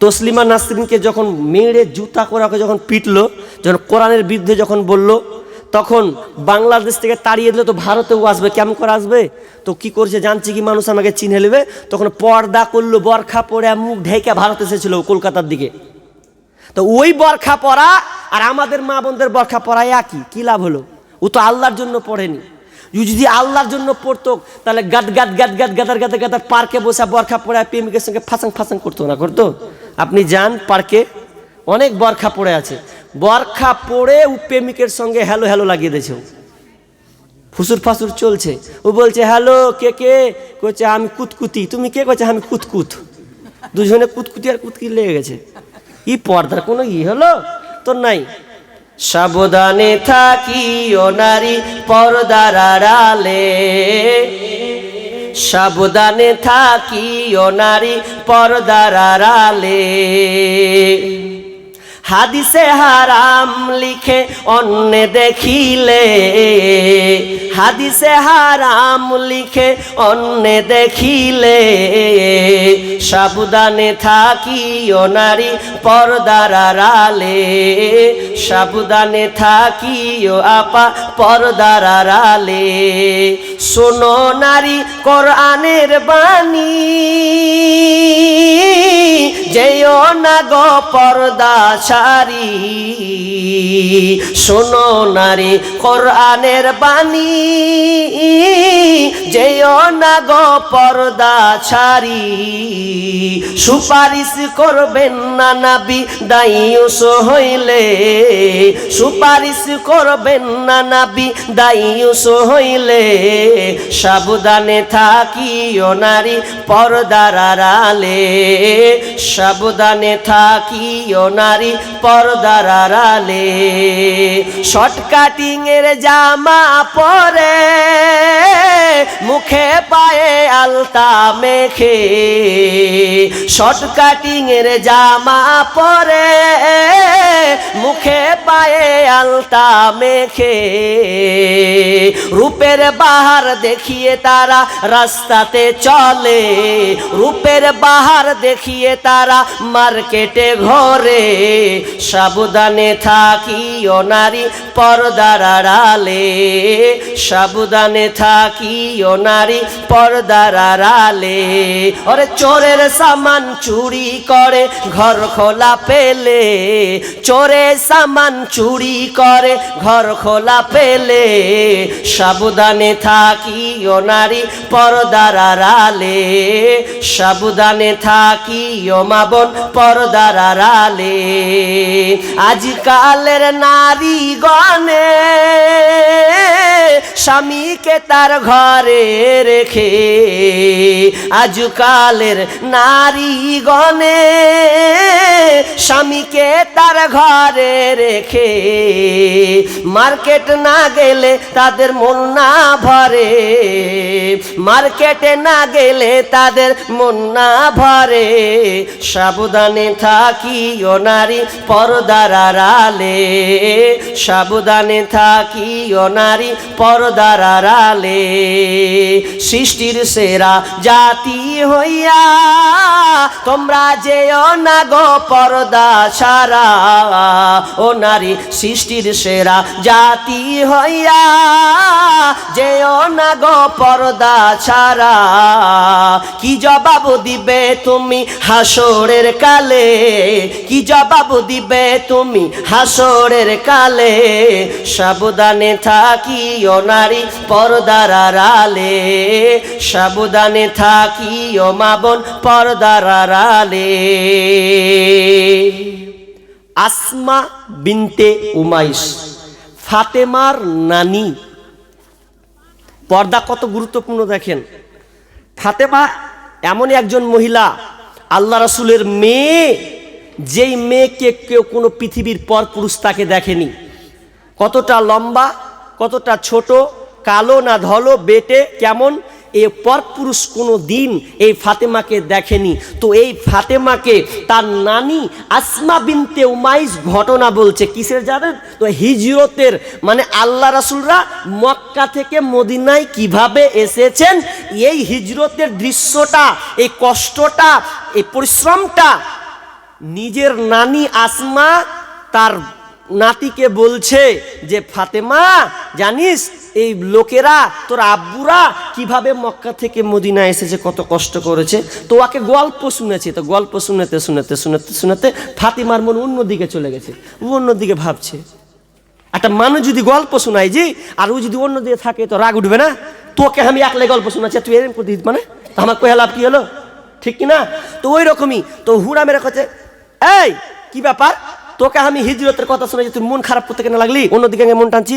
তসলিমা নাসরিনকে যখন মেরে জুতা করে ওকে যখন পিটলো, যখন কোরআনের বিরুদ্ধে যখন বলল, তখন বাংলাদেশ থেকে তাড়িয়ে দিলে, তো ভারতেও আসবে, কেমন করে আসবে? তো কি করছে, জানছি কি মানুষ আমাকে চিনে নেবে? তখন পর্দা করল, বরখা পরে মুখ ঢেকে ভারত এসেছিল কলকাতার দিকে। তো ওই বরখা পরা আর আমাদের মা বোনদের বরখা পরা একই, কি লাভ হলো? ও তো আল্লাহর জন্য পড়েনি। যদি আল্লাহর জন্য পড়তো তাহলে গাদ গাদ গাদ গাদ গাদার গাদার গাদার পার্কে বসে বরখা পড়ে প্রেমিকের সঙ্গে ফাঁসাং ফাঁসাং করতো না, করতো? আপনি যান পার্কে, অনেক বরখা পড়ে আছে। বরখা পড়ে ও প্রেমিকের সঙ্গে হ্যালো হ্যালো লাগিয়ে দিয়েছে। ফুসুর ফাসুর চলছে। ও বলছে, হ্যালো, কে কে? কইছে, আমি কুতকুতি। তুমি কে? কইছে, আমি কুতকুত। দুজনে কুতকুতি আর কুতকি লেগে গেছে। ই পর্দার কোনো ই হলো? তোর নাই। সাবধানে থাকি ও নারী পর্দার আড়ালে। সাবধানে থাকি ও নারী পর্দার আড়ালে। হাদিসে হারাম লিখে অন্য দেখিলে। হাদিসে হারাম লিখে অন্য দেখিলে। সাবধানে থাকি ও নারী পর্দার আড়ালে। সাবধানে থাকি ও আপা পর্দার আড়ালে। শোনো নারী কোরআনের বাণী। যেও না গো পর্দা সারি শোনো নারী, কোরআনের বাণী। যেও না গো পর্দা ছাড়ি। সুপারিশ করবেন না নাবি, দায়ুস হইলে। সুপারিশ করবেন না নাবি, দায়ুস হইলে। সাবধানে থাকি ও নারী, পর্দার আড়ালে। সাবধানে থাকি ও নারী পর্দার আড়ালে। শর্ট কাটিং এর জামা পরে, মুখে পায়ে আলতা মেখে। শর্ট কাটিং এর জামা পরে, মুখে পায়ে আলতা মেখে। রূপের বাহার দেখিয়ে তারা রাস্তাতে চলে। রূপের বাহার দেখিয়ে তারা মার্কেটে ঘরে। সাবধানে থাকি ও নারী পর্দার আড়ালে। সাবধানে থাকি ও নারী পর্দার আড়ালে। ওরে চোরের সামান চুরি করে, ঘর খোলা পেলে। চোরে সামান চুরি করে, ঘর খোলা পেলে। সাবধানে থাকি ও নারী পর্দার আড়ালে। সাবধানে থাকি ও মা বোন পর্দার আড়ালে। আজকালের নারী গণে স্বামীকে তার ঘরে রেখে আজকালের নারী গণে স্বামীকে তার ঘরে রেখে মার্কেট না গেলে তাদের মন না ভরে। মার্কেটে না গেলে তাদের মন না ভরে। সাবধানে থাকি ও নারী পর্দার আড়ালে, সাবধানে থাকি নারী পর্দার আড়ালে। সৃষ্টির সেরা জাতি হইয়া তোমরা যেও না গো পর্দা ছাড়া ও নারী, সৃষ্টির সেরা জাতি হইয়া যেও না গো পর্দা ছাড়া কি জবাব দিবে তুমি হাসরের কালে? কি জবাব দিবে তুমি হাসরের কালে, সাবধানে থাকি ও নারী পর্দার আড়ালে, সাবধানে থাকি ও মা বোন পর্দার আড়ালে। আসমা বিনতে উমাইস ফাতেমার নানি। পর্দা কত গুরুত্বপূর্ণ দেখেন। ফাতেমা এমনই একজন মহিলা, আল্লাহ রসুলের মেয়ে যেই মেয়েকে কেউ কোনো পৃথিবীর পর পুরুষ তাকে দেখেনি। কতটা লম্বা, কতটা ছোট, কালো না ধলো, বেটে, কেমন, এ পরপুরুষ কোনো দিন এই ফাতেমাকে দেখেনি। তো এই ফাতেমাকে তার নানি আসমা বিনতে উমাইস ঘটনা বলছে। কিসের জানেন? তো হিজরতের মানে আল্লাহ রাসুলরা মক্কা থেকে মদিনায় কীভাবে এসেছেন? এই হিজরতের দৃশ্যটা, এই কষ্টটা, এই পরিশ্রমটা নিজের নানি আসমা তার নাতিকে বলছে যে, ফাতেমা, জানিস, এই লোকেরা, তোর আব্বুরা কীভাবে মক্কা থেকে মদিনা এসেছে, কত কষ্ট করেছে? তো ওকে গল্প শুনেছে, তো গল্প শুনেতে শুনেতে শুনেতে শুনেতে ফাতিমার মন অন্যদিকে চলে গেছে, ও অন্যদিকে ভাবছে। একটা মানুষ যদি গল্প শোনায় যে, আর ও যদি অন্যদিকে থাকে, তো রাগ উঠবে না? তোকে আমি একলাই গল্প শোনাচ্ছি তুই এরকম মানে? আমার কয়ে লাভ কি হলো? ঠিক কি না তো ওই রকমই তো হুড়া মেরে কাছে এই, কি ব্যাপার? তোকে আমি হিজরতের কথা শুনেছি তুই মন খারাপ করতে কেন লাগলি? অন্যদিকে মন টানছি।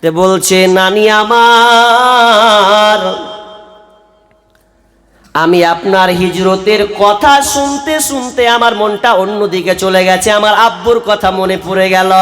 তে বলছে, নানি আমার, আমি আপনার হিজরতের কথা শুনতে শুনতে আমার মনটা অন্যদিকে চলে গেছে। আমার আব্বুর কথা মনে পড়ে গেল।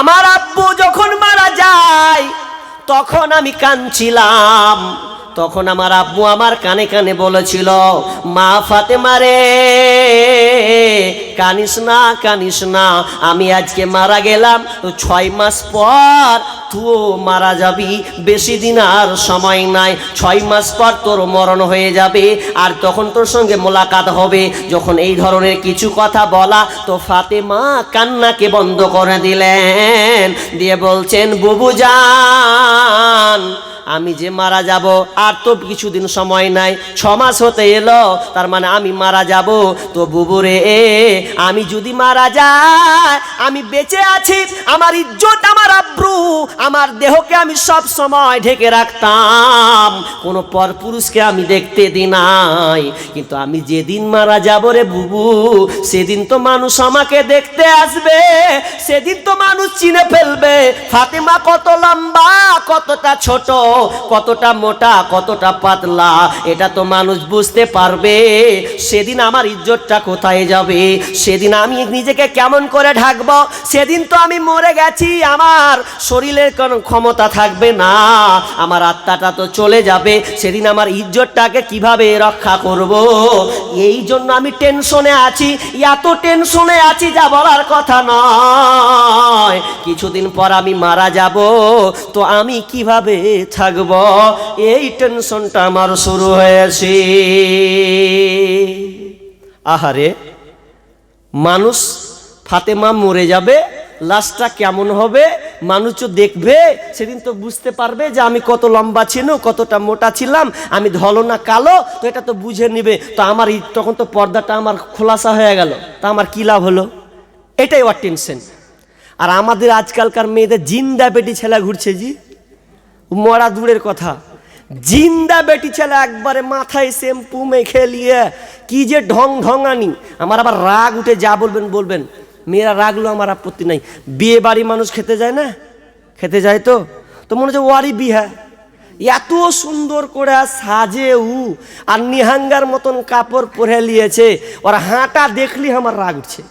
আমার আব্বু যখন মারা যায়, তখন আমি কাঁদছিলাম। তখন আমার আব্বু আমার কানে কানে বলেছিল, মা ফাতেমা রে কানিস না কানিস না, আমি আজকে মারা গেলাম ছয় মাস পর তুও মারা যাবি। বেশি দিন আর সময় নাই, ছয় মাস পর তোর মরণ হয়ে যাবে, আর তখন তোর সঙ্গে মোলাকাত হবে। যখন এই ধরনের কিছু কথা বলা, তো ফাতেমা কান্নাকে বন্ধ করে দিলেন, দিয়ে বলছেন, বুবু জান আমি যে মারা যাব, আর তো কিছুদিন সময় নাই ছ মাস হতে এলো, তার মানে আমি মারা যাব। তো বুবুরে, আমি যদি মারা যাই, আমি বেঁচে আছি, আমার ইজ্জত, আমার আব্রু, আমার দেহকে আমি সব সময় ঢেকে রাখতাম। কোনো পরপুরুষকে আমি দেখতে দি নাই। কিন্তু আমি যেদিন মারা যাব রে বুবু, সেদিন তো মানুষ আমাকে দেখতে আসবে, সেদিন তো মানুষ চিনে ফেলবে। ফাতেমা কত লম্বা, কতটা ছোট কতটা মোটা, কতটা পাতলা, এটা তো মানুষ বুঝতে পারবে। সেদিন আমার ইজ্জতটা কোথায় যাবে? সেদিন আমি নিজেকে কেমন করে ঢাকবো? সেদিন তো আমি মরে গেছি, আমার শরীরের কোনো ক্ষমতা থাকবে না। আমার আত্মাটা তো চলে যাবে, সেদিন আমার ইজ্জতটাকে কীভাবে রক্ষা করব? এই জন্য আমি টেনশনে আছি, এত টেনশনে আছি যা বলার কথা নয়। কিছুদিন পর আমি মারা যাব, তো আমি কীভাবে থাকব, এই টেনশনটা আমার শুরু হয়েছে। আহারে, মানুষ ফাতেমা মরে যাবে, লাশটা কেমন হবে, মানুষ তো দেখবে, সেদিন তো বুঝতে পারবে যে আমি কত লম্বা ছিল কতটা মোটা ছিলাম, আমি ধলো না কালো, তো এটা তো বুঝে নিবে। তো আমার তখন তো পর্দাটা আমার খোলাসা হয়ে গেল, তা আমার কী লাভ হলো? এটাই ওয়ার টেনশন আর আমাদের আজকালকার মেয়েদের জিন্দা পেটি ছেলে ঘুরছে জি। মরা দূরের কথা। জিন্দা বেটি ছেলে একবারে মাথায় শ্যাম্পু মেখে নিয়ে, কি যে ঢং ঢঙানি। আমার আবার রাগ উঠে যা বলবেন বলবেন। মেয়েরা রাগলো আমার আপত্তি নাই। বিয়ে বাড়ি মানুষ খেতে যায় না? খেতে যায় তো? তো মনে হচ্ছে ওয়ারি বিহা এত সুন্দর করে সাজে উ, আর নিহাঙ্গার মতন কাপড় পরে নিয়েছে। ওর হাঁটা দেখলি আমার রাগ উঠছে।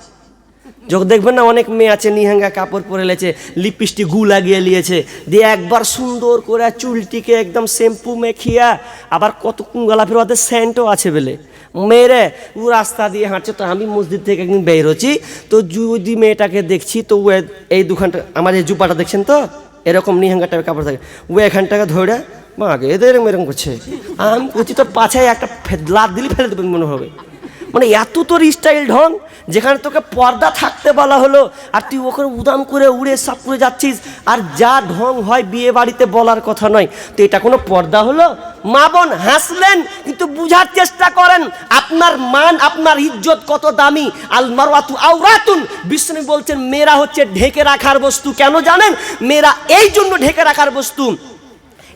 যখন দেখবেন না অনেক মেয়ে আছে, নিহাঙ্গা কাপড় পরে লেছে, লিপস্টিক গু লাগিয়ে নিয়েছে, দিয়ে একবার সুন্দর করে চুলটিকে একদম শ্যাম্পু মেখিয়া আবার কত গলা ফের ওদের স্যান্টও আছে বলে। মেয়েরে, ও রাস্তা দিয়ে হাঁটছে, তো আমি মসজিদ থেকে একদিন বের হচ্ছি, তো যদি মেয়েটাকে দেখছি, তো ও এই দুখানটা আমার এই জুপাটা দেখছেন তো? এরকম নিহাঙ্গা টাইপের কাপড় থাকে। ও এখানটাকে ধরে মাকে এদের এরকম এরকম করছে? আমি বলছি তো পাছায় একটা ফে- লাত দিলে ফেলে দেবেন মনে হবে। মানে এত তোর স্টাইল ঢং, যেখানে তোকে পর্দা থাকতে বলা হলো, আর তুই ওখানে উদাম করে উড়ে সাপ করে যাচ্ছিস, আর যা ঢং হয় বিয়ে বাড়িতে বলার কথা নয়। তো এটা কোনো পর্দা হলো? মা বোন হাসলেন, কিন্তু বুঝার চেষ্টা করেন, আপনার মান, আপনার ইজ্জত কত দামি? আল মারওয়াতু আওরাতুন। বিষ্ণু বলছেন, মেয়েরা হচ্ছে ঢেকে রাখার বস্তু। কেন জানেন? মেয়েরা এই জন্য ঢেকে রাখার বস্তু।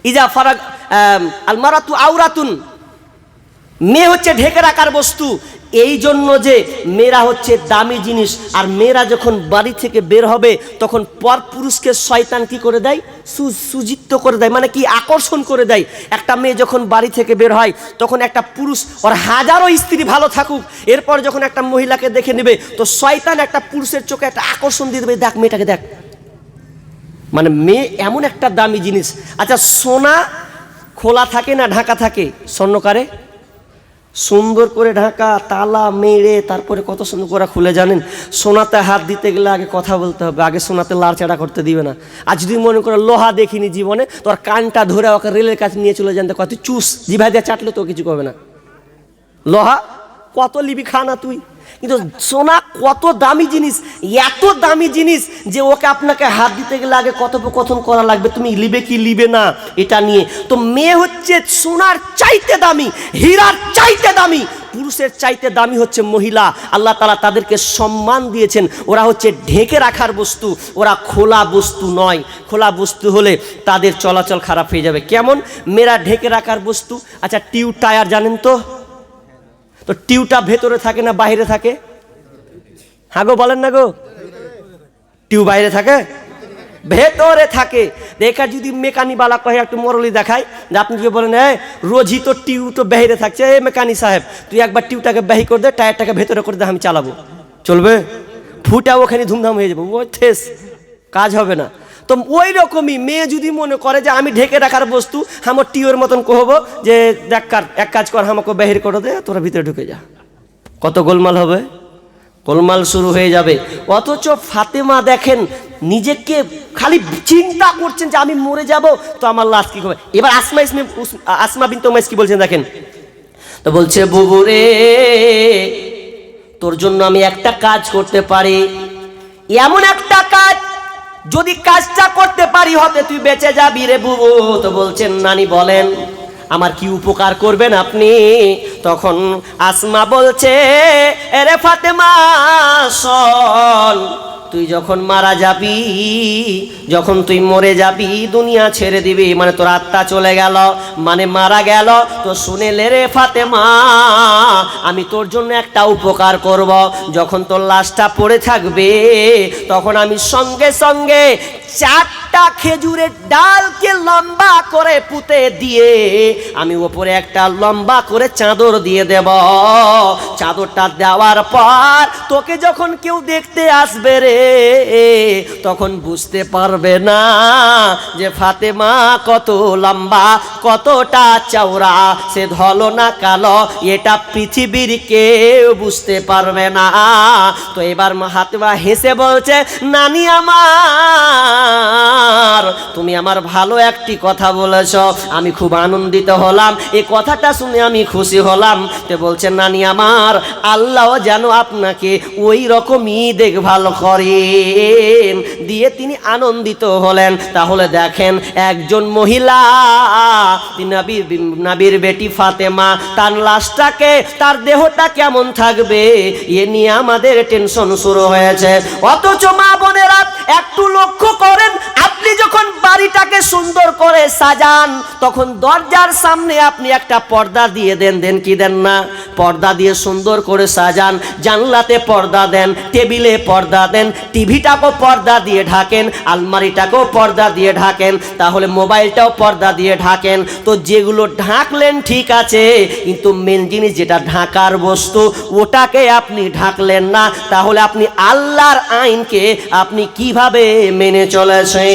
ইজা ফারাক আল মারাতু আওরাতুন। মেয়ে হচ্ছে ঢেকে রাখার বস্তু। এই জন্য যে মেয়েরা হচ্ছে দামি জিনিস, আর মেয়েরা যখন বাড়ি থেকে বের হবে, তখন পর পুরুষকে শয়তান কি করে দেয়? সু- সুজিত্ত করে দেয় মানে কি আকর্ষণ করে দেয়। একটা মেয়ে যখন বাড়ি থেকে বের হয়, তখন একটা পুরুষ, ওর হাজারো স্ত্রী ভালো থাকুক, এরপর যখন একটা মহিলাকে দেখে নেবে, তো শয়তান একটা পুরুষের চোখে একটা আকর্ষণ দিয়ে দেবে, দেখ মেয়েটাকে দেখ। মানে মেয়ে এমন একটা দামি জিনিস। আচ্ছা সোনা খোলা থাকে না, ঢাকা থাকে? স্বর্ণকারে? সুন্দর করে ঢাকা, তালা, মেরে তারপরে কত সুন্দর করে খুলে জানেন? সোনাতে হাত দিতে গেলে আগে কথা বলতে হবে, আগে সোনাতে লাড়চাড়া করতে দিবে না। আর যদি মনে করে লোহা দেখিনি জীবনে, তোর কানটা ধরে ওকে রেলের কাছে নিয়ে চলে যান কত চুস জিভা দিয়ে চাটলে তো কিছু করবে না। লোহা, কত লিবি খানা তুই? কিন্তু সোনা কত দামি জিনিস, এত দামি জিনিস যে ওকে আপনাকে হাত দিতে গেলে আগে কথোপকথন করা লাগবে। তুমি লিবে কি লিবে না, এটা নিয়ে। তো মেয়ে হচ্ছে সোনার চাইতে দামি, হীরার চাইতে দামি, পুরুষের চাইতে দামি হচ্ছে মহিলা। আল্লাহ তালা তাদেরকে সম্মান দিয়েছেন। ওরা হচ্ছে ঢেকে রাখার বস্তু, ওরা খোলা বস্তু নয়। খোলা বস্তু হলে তাদের চলাচল খারাপ হয়ে যাবে। কেমন? মেয়েরা ঢেকে রাখার বস্তু। আচ্ছা টিউ টায়ার জানেন তো? তো টিউটা ভেতরে থাকে না বাইরে থাকে? হ্যাঁ গো বলেন না গো। টিউ বাইরে থাকে? ভেতরে থাকে। দেখা যদি মেকানিবালা কহে, একটু মরলি দেখায় যে আপনি যদি বলেন হ্যাঁ রোজই তো টিউ তো বাইরে থাকছে। এ মেকানি সাহেব, তুই একবার টিউটাকে বাহি করে দে, টায়ারটাকে ভেতরে করে দে, আমি চালাবো। চলবে? ফুটা ওখানে ধুমধাম হয়ে যাবে। ও, ঠেস। কাজ হবে না। তো ওই রকমই মেয়ে যদি মনে করে যে আমি ঢেকে রাখার বস্তু আমার টিওর মতন কহবো যে, দেখ এক কাজ কর আমাকে বাহির করে দে, তোরা ভিতরে ঢুকে যা। কত গোলমাল হবে? গোলমাল শুরু হয়ে যাবে। অথচ ফাতেমা দেখেন, নিজেকে খালি চিন্তা করছেন যে আমি মরে যাব, তো আমার লাশ কি হবে? এবার আসমা ইসমে আসমা বিন তোমাইস কি বলছেন দেখেন? তো বলছে, বুবু রে, তোর জন্য আমি একটা কাজ করতে পারি। এমন একটা কাজ যদি কাজটা করতে পারি হতে তুই বেঁচে যাবি রে বুবু, তো বলছেন, নানি বলেন, আমার কি উপকার করবেন আপনি? তখন আসমা বলছে, এরে ফাতেমা, শোন, তুই যখন মারা যাবি, যখন তুই মরে যাবি, দুনিয়া ছেড়ে দিবি মানে তোর আত্মা চলে গেল মানে মারা গেল, তো শুনে লে রে ফাতেমা আমি তোর জন্য একটা উপকার করব। যখন তোর লাশটা পড়ে থাকবে, তখন আমি সঙ্গে সঙ্গে চারটা খেজুরের ডালকে লম্বা করে পুঁতে দিয়ে আমি ওপরে একটা লম্বা করে চাদর দিয়ে দেব। চাদরটা দেওয়ার পর তোকে যখন কেউ দেখতে আসবে রে, তখন বুঝতে পারবে না যে ফাতেমা কত লম্বা, কতটা চওড়া, সে ধলো না কালো, এটা পৃথিবীর কেউ বুঝতে পারবে না। তো এবার হাতেমা হেসে বলছে, নানি আমার, তুমি আমার ভালো একটি কথা বলেছ। আমি খুব আনন্দিত হলাম। এই কথাটা শুনে আমি খুশি হলাম। তো বলছেন নানি আমার, আল্লাহ যেন আপনাকে ওই রকমই দেখভাল করেন। দিয়ে তিনি আনন্দিত হলেন। তাহলে দেখেন, একজন মহিলা নাবির নাবির বেটি ফাতেমা, তার লাশটাকে তার দেহটা কেমন থাকবে? এ নিয়ে আমাদের টেনশন শুরু হয়েছে। অথচ মা বোনেরা একটু লক্ষ্য করেন, আপনি যখন বাড়িটাকে সুন্দর করে সাজান, তখন দরজার সামনে আপনি একটা পর্দা দিয়ে দেন দেন কি দেন না? পর্দা দিয়ে সুন্দর করে সাজান, জানলাতে পর্দা দেন, টেবিলে পর্দা দেন, টিভিটাকেও পর্দা দিয়ে ঢাকেন, আলমারিটাকেও পর্দা দিয়ে ঢাকেন, তাহলে মোবাইলটাও পর্দা দিয়ে ঢাকেন। তো যেগুলো ঢাকলেন ঠিক আছে, কিন্তু মেন জিনিস যেটা ঢাকার বস্তু, ওটাকে আপনি ঢাকলেন না, তাহলে আপনি আল্লাহর আইনকে আপনি কীভাবে মেনে চলেছেন